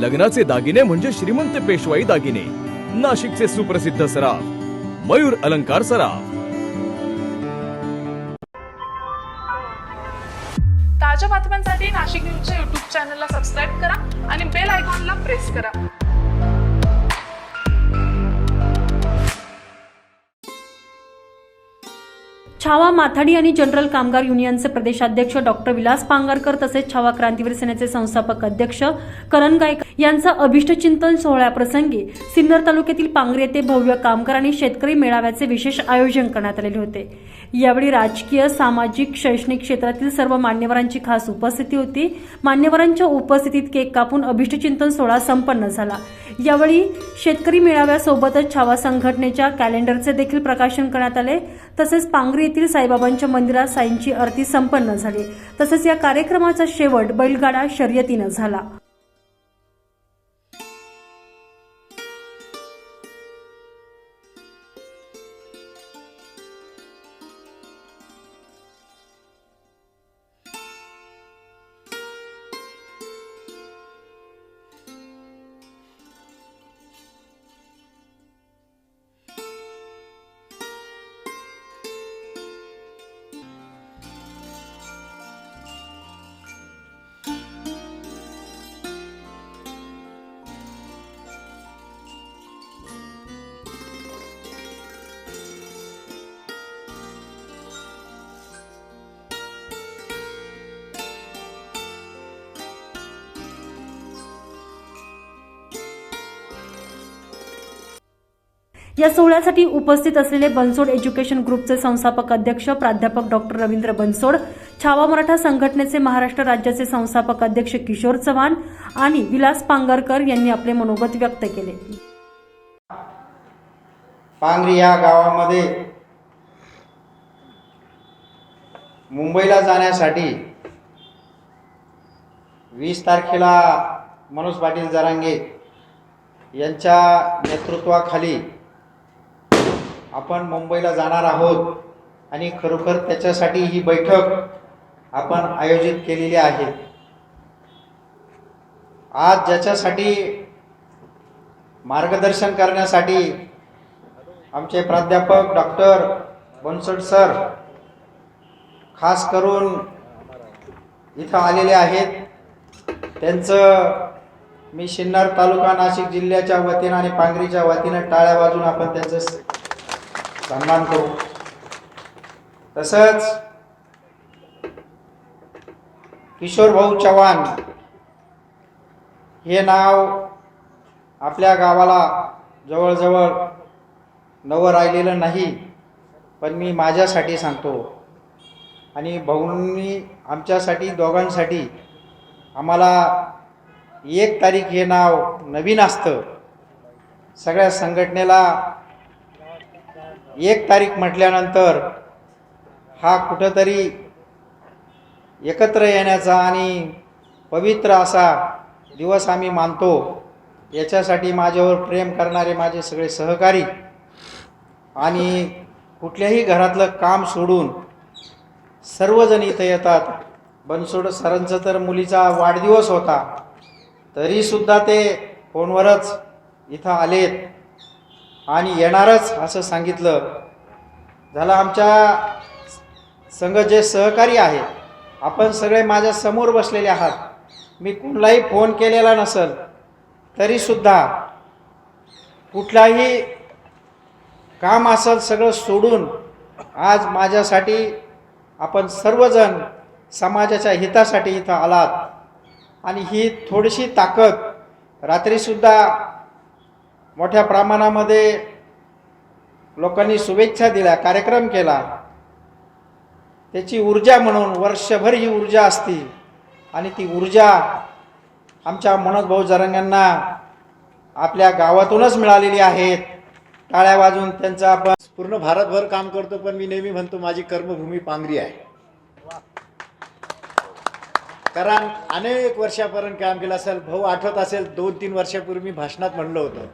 लग्नाचे दागिने म्हणजे श्रीमंत पेशवाई दागिने. नाशिकचे सुप्रसिद्ध सराफ. मयूर अलंकार सराफ. ताज्या बातम्यांसाठी नाशिक न्यूजच्या युट्यूब चॅनलला सबस्क्राईब करा आणि बेल आयकॉनला प्रेस करा. छावा माथाडी आणि जनरल कामगार युनियनचे प्रदेशाध्यक्ष डॉक्टर विलास पांगारकर तसेच छावा क्रांतीवीर सेनेचे संस्थापक अध्यक्ष करण गायक यांचा अभिष्टचिंतन सोहळ्याप्रसंगी सिन्नर तालुक्यातील पांगरे येथे भव्य कामगार आणि शेतकरी मेळाव्याचे विशेष आयोजन करण्यात आलेले होते. यावेळी राजकीय सामाजिक शैक्षणिक क्षेत्रातील सर्व मान्यवरांची खास उपस्थिती होती. मान्यवरांच्या उपस्थितीत केक कापून अभिष्टचिंतन सोहळा संपन्न झाला. यावेळी शेतकरी मेळाव्यासोबतच छावा संघटनेच्या कॅलेंडरचे देखील प्रकाशन करण्यात आले. तसेच पांगरी येथील साईबाबांच्या मंदिरात साईंची आरती संपन्न झाली. तसेच या कार्यक्रमाचा शेवट बैलगाडा शर्यतीनं झाला. या सोहळ्यासाठी उपस्थित असलेले बनसोड एज्युकेशन ग्रुपचे संस्थापक अध्यक्ष प्राध्यापक डॉक्टर रवींद्र बनसोड छावा मराठा संघटनेचे महाराष्ट्र राज्याचे संस्थापक अध्यक्ष किशोर चव्हाण आणि विलास पांगरकर यांनी आपले मनोगत व्यक्त केले. पांगरी या गावामध्ये मुंबईला जाण्यासाठी वीस तारखेला मनोज पाटील जरांगे यांच्या नेतृत्वाखाली आपण मुंबईला जाणार आहोत आणि खरोखर त्याच्यासाठी ही बैठक आपण आयोजित केलेली आहे. आज ज्याच्यासाठी मार्गदर्शन करण्यासाठी आमचे प्राध्यापक डॉक्टर बनसोड सर खास करून इथं आलेले आहेत. त्यांचं मी शिन्नर तालुका नाशिक जिल्ह्याच्या वतीनं आणि पांगरीच्या वतीनं टाळ्या वाजून आपण त्यांचं सन्मान करू तसंच किशोर भाऊ चव्हाण हे नाव आपल्या गावाला जवळजवळ नवं राहिलेलं नाही पण मी माझ्यासाठी सांगतो. आणि भाऊंनी आमच्यासाठी दोघांसाठी आम्हाला एक तारीख हे नाव नवीन असतं. सगळ्या संघटनेला एक तारीख म्हटल्यानंतर हा कुठंतरी एकत्र येण्याचा आणि पवित्र असा दिवस आम्ही मानतो. याच्यासाठी माझ्यावर प्रेम करणारे माझे सगळे सहकारी आणि कुठल्याही घरातलं काम सोडून सर्वजण इथं येतात. बनसोड सरांचं तर मुलीचा वाढदिवस होता. तरीसुद्धा ते फोनवरच इथं आलेत. आणि येणारच असं सांगितलं. झालं आमच्या संघ जे सहकारी आहेत आपण सगळे माझ्यासमोर बसलेले आहात. मी कुठलाही फोन केलेला नसल तरीसुद्धा कुठलाही काम असेल सगळं सोडून आज माझ्यासाठी आपण सर्वजण समाजाच्या हितासाठी इथं आलात. आणि ही थोडीशी ताकद रात्रीसुद्धा मोठ्या प्रमाणामध्ये लोकांनी शुभेच्छा दिल्या कार्यक्रम केला. त्याची ऊर्जा म्हणून वर्षभर ही ऊर्जा असती. आणि ती ऊर्जा आमच्या मनोज भाऊ जरंगांना आपल्या गावातूनच मिळालेली आहेत टाळ्या वाजून त्यांचा आपण पूर्ण भारतभर काम करतो पण मी नेहमी म्हणतो माझी कर्मभूमी पांगरी आहे. कारण अनेक वर्षापर्यंत काम केलं असेल भाऊ आठवत असेल दोन तीन वर्षापूर्वी मी भाषणात म्हणलं होतं.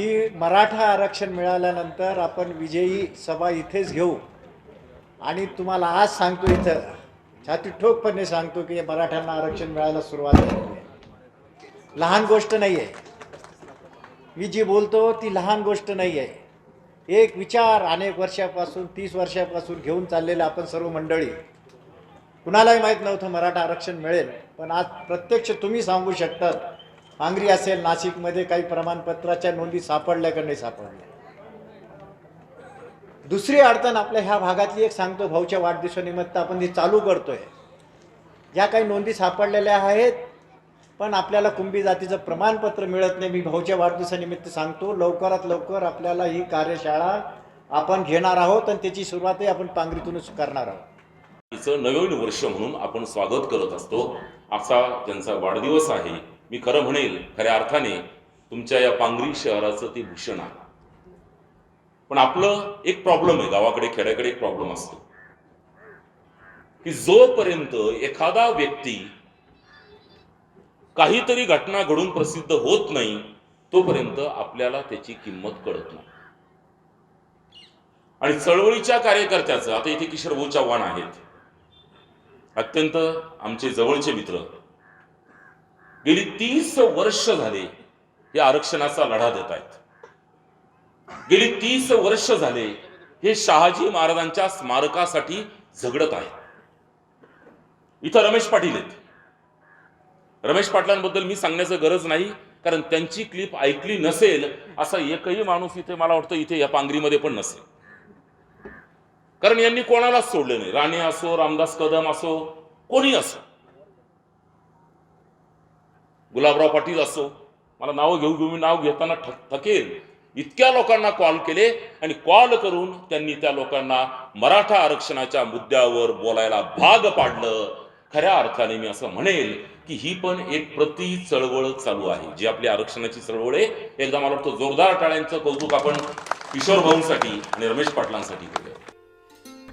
की मराठा आरक्षण मिळाल्यानंतर आपण विजयी सभा इथेच घेऊ. आणि तुम्हाला आज सांगतो इथं छाती ठोकपणे सांगतो की मराठ्यांना आरक्षण मिळायला सुरुवात झाली आहे. लहान गोष्ट नाही आहे मी जी बोलतो ती लहान गोष्ट नाही आहे एक विचार अनेक वर्षापासून तीस वर्षापासून घेऊन चाललेलं आपण सर्व मंडळी. कुणालाही माहीत नव्हतं मराठा आरक्षण मिळेल पण आज प्रत्यक्ष तुम्ही सांगू शकतात पांगरी असेल नाशिकमध्ये काही प्रमाणपत्राच्या नोंदी सापडल्या का नाही सापडल्या? दुसरी अडचण आपल्या ह्या भागातली एक सांगतो भाऊच्या वाढदिवसानिमित्त आपण ती चालू करतोय. ज्या काही नोंदी सापडलेल्या आहेत पण आपल्याला कुंभी जातीचं प्रमाणपत्र मिळत नाही. मी भाऊच्या वाढदिवसानिमित्त सांगतो लवकरात लवकर आपल्याला ही कार्यशाळा आपण घेणार आहोत आणि त्याची सुरुवातही आपण पांगरीतूनच करणार आहोत. तिचं नवीन वर्ष म्हणून आपण स्वागत करत असतो. असा त्यांचा वाढदिवस आहे मी खरं म्हणेल खऱ्या अर्थाने तुमच्या या पांगरी शहराचं ते भूषण आहे. पण आपलं एक प्रॉब्लेम आहे गावाकडे खेड्याकडे एक प्रॉब्लेम असतो. की जोपर्यंत एखादा व्यक्ती काहीतरी घटना घडून प्रसिद्ध होत नाही तोपर्यंत आपल्याला त्याची किंमत कळत नाही. आणि चळवळीच्या कार्यकर्त्याचं आता इथे किशोर भाऊ चव्हाण आहेत. अत्यंत आमचे जवळचे मित्र गेली तीस वर्ष झाले या आरक्षणाचा लढा देत आहेत. गेली तीस वर्ष झाले हे शहाजी महाराजांच्या स्मारकासाठी झगडत आहेत. इथं रमेश पाटील आहेत. रमेश पाटलांबद्दल मी सांगण्याचं गरज नाही कारण त्यांची क्लिप ऐकली नसेल असा एकही माणूस इथे मला वाटतं इथे या पांगरीमध्ये पण नसेल. कारण यांनी कोणालाच सोडले नाही. राणे असो रामदास कदम असो कोणी असो. गुलाबराव पाटील असो मला नावं घेऊ घेऊ मी नाव घेताना ठक थकेल. इतक्या लोकांना कॉल केले आणि कॉल करून त्यांनी त्या लोकांना मराठा आरक्षणाच्या मुद्द्यावर बोलायला भाग पाडलं. खऱ्या अर्थाने मी असं म्हणेल की ही पण एक प्रति चळवळ चालू आहे. जी आपली आरक्षणाची चळवळ आहे एकदा मला वाटतं जोरदार टाळ्यांचं कौतुक आपण किशोर भाऊंसाठी आणि रमेश पाटलांसाठी केलं.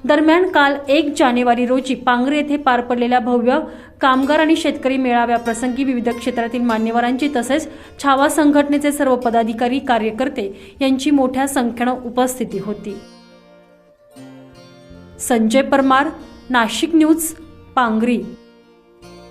दरम्यान काल एक जानेवारी रोजी पांगरे येथे पार पडलेल्या भव्य कामगार आणि शेतकरी मेळाव्याप्रसंगी विविध क्षेत्रातील मान्यवरांची तसेच छावा संघटनेचे सर्व पदाधिकारी कार्यकर्ते यांची मोठ्या संख्येनं उपस्थिती होती. संजय परमार नाशिक न्यूज पांगरी.